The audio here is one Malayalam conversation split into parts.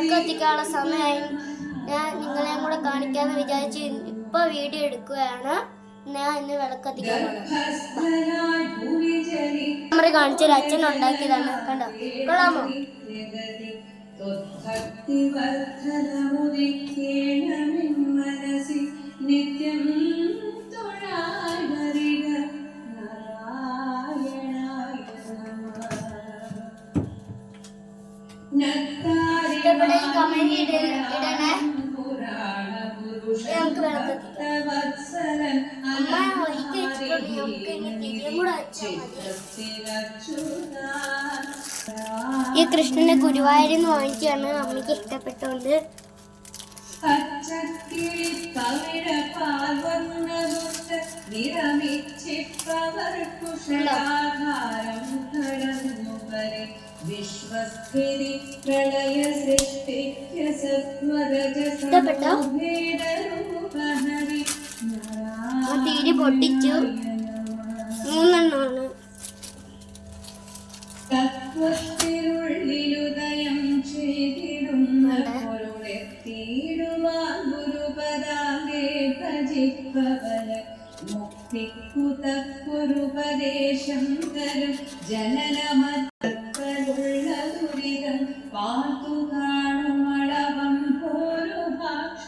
വിളക്ക് എത്തിക്കാനുള്ള സമയമായി ഞാൻ നിങ്ങളെയും കൂടെ കാണിക്കാന്ന് വിചാരിച്ച് ഇപ്പൊ വീഡിയോ എടുക്കുകയാണ്. ഞാൻ ഇന്ന് വിളക്ക് എത്തിക്കാൻ നമ്മൾ കാണിച്ചൊരു അച്ഛൻ ഉണ്ടാക്കിയതാണ്. കണ്ടോ? കൊള്ളാമോ? നിത്യം തൊഴായി ഇഷ്ടപ്പെട്ട കമന്റ് ഇടണേ. നമുക്ക് അമ്മ ഒരിക്കൽ ഈ കൃഷ്ണനെ ഗുരുവായൂരിൽ നിന്ന് വാങ്ങിച്ചാണ് അമ്മയ്ക്ക് ഇഷ്ടപ്പെട്ടോണ്ട്. പച്ചക്കിളി പവിഴ നിറമിച്ചിപ്പവർ കടന്നു വരെ വിശ്വസ്ഥിതി പ്രളയ സൃഷ്ടിക്ക ഇഷ്ടപ്പെട്ടോ? സത്വരജസമൂഹേതരൂപഹരി പൊട്ടിച്ചു മൂന്നെണ്ണമാണ് തത്വത്തിനുള്ളിലുദയം ദുരിതം പാർത്തു കാണും അളവം പോരു ഭാഷ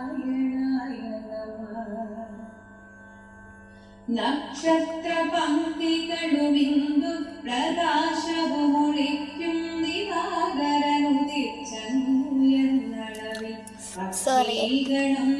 ഹരിനാരായണായ നമഃ നക്ഷത്രപംക്തികളുമിന്ദു പ്രകാശവുമൊളിക്കും ദിവാകരനുദിച്ചങ്ങുയർന്നളവിൽ Sorry. പക്ഷീഗണം ഗരുഡനെ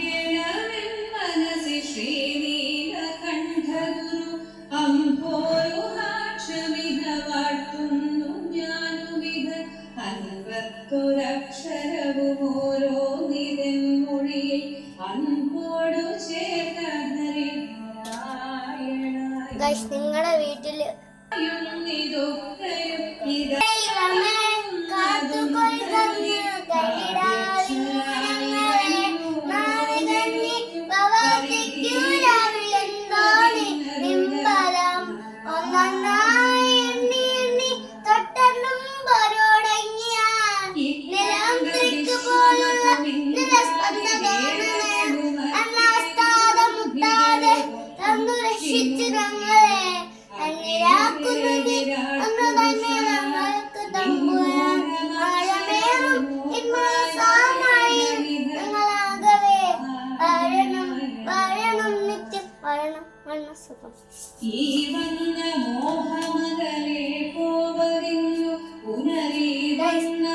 നിങ്ങളുടെ വീട്ടിൽ ഇതൊക്കെയും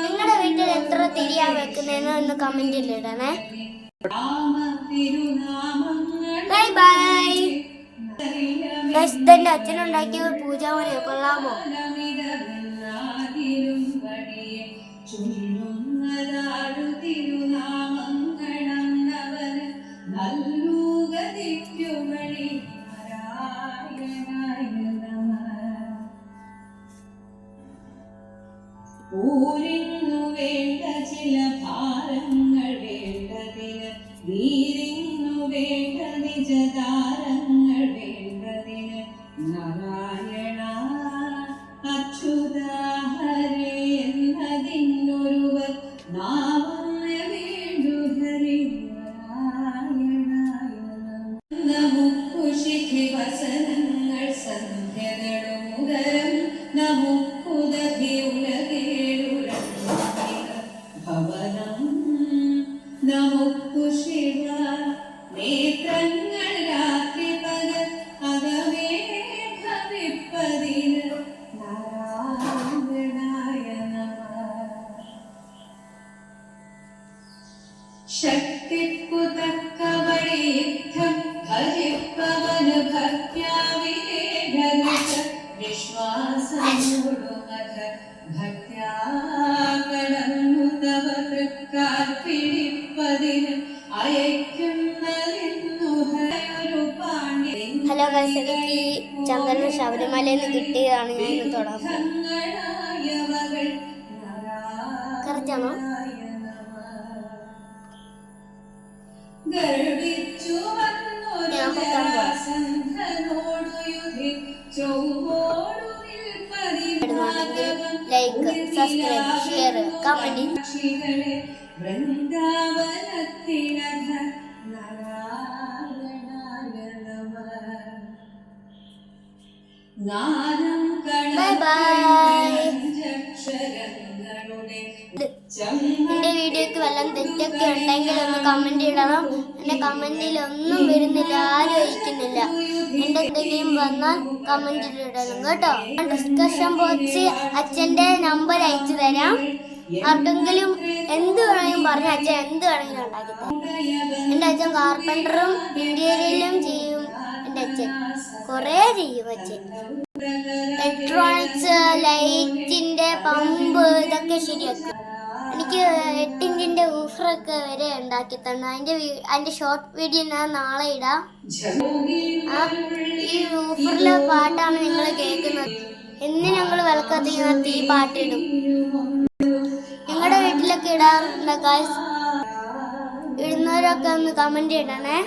നിങ്ങളുടെ വീട്ടിൽ എത്ര തിരിയാ വെക്കുന്നതെന്ന് ഒന്ന് കമന്റിൽ ഇടണേ ബൈ ബൈ ഇതെന്റെ അച്ഛനുണ്ടാക്കിയ പൂജാമണിയോ കൊള്ളാമോ ഫലമിതമെല്ലാതിലും ഊരിന്നു വേണ്ട ചില ഭാരങ്ങൾ വേണ്ടതിന് വീരിന്നു വേണ്ട നിജതാരങ്ങൾ നമുക്കു ശിവ നേത്രങ്ങൾ രാത്രി പകൽ അകമേ ഭവിപ്പതിന് നാരായണായ നമഃ ശക്തിക്കു തക്കവഴി യുദ്ധം ഭജിപ്പവന് ഭക്യാവിലേഖനുഷ വിശ്വാസമോടുമത ഭക്ത്യാ ചന്ദ്രന് ശബരിമലയിൽ നിന്ന് കിട്ടിയതാണ് ഞാൻ ഇന്ന് ആണോ? ഗർവിച്ചു ഞാൻ പത്താം ലൈക്ക് സബ്സ്ക്രൈബ് ഷെയർ കമന്റ്. എന്റെ വീഡിയോക്ക് വല്ലതും തെറ്റൊക്കെ ഉണ്ടെങ്കിൽ ഒന്ന് കമന്റ് ഇടണം. എന്റെ കമന്റിൽ ഒന്നും വരുന്നില്ല ആരും അയക്കുന്നില്ല. എന്റെ എന്തെങ്കിലും വന്നാൽ കമന്റിൽ ഇടണം കേട്ടോ. ഡിസ്കഷൻ ബോക്സ് അച്ഛന്റെ നമ്പർ അയച്ചു തരാം. ആർക്കെങ്കിലും എന്ത് വേണമെങ്കിലും പറഞ്ഞ അച്ഛൻ എന്ത് വേണമെങ്കിലും ഉണ്ടാക്കി തരാം. എന്റെ അച്ഛൻ കാർപ്പന്ററും ഇന്റീരിയലും ചെയ്യും. എന്റെ അച്ഛൻ. കുറേ ചെയ്യും അച്ഛൻ ഇലക്ട്രോണിക്സ് ലൈറ്റിന്റെ പമ്പ് ഇതൊക്കെ ശരിയാക്കും. എനിക്ക് എട്ടിഞ്ചിന്റെ ഊഫറൊക്കെ വരെ ഉണ്ടാക്കി തന്നു. അതിന്റെ അതിന്റെ ഷോർട്ട് വീഡിയോ ഞാൻ നാളെ ഇടാം. ഈ ഊഫറിലെ പാട്ടാണ് നിങ്ങൾ കേൾക്കുന്നത്. എന്ന് ഞങ്ങൾ വിളക്കത്ത് ഞാൻ തീ പാട്ടിടും. നിങ്ങളുടെ വീട്ടിലൊക്കെ ഇടാറുണ്ട് ഇടുന്നവരൊക്കെ ഒന്ന് കമന്റ് ഇടണേ.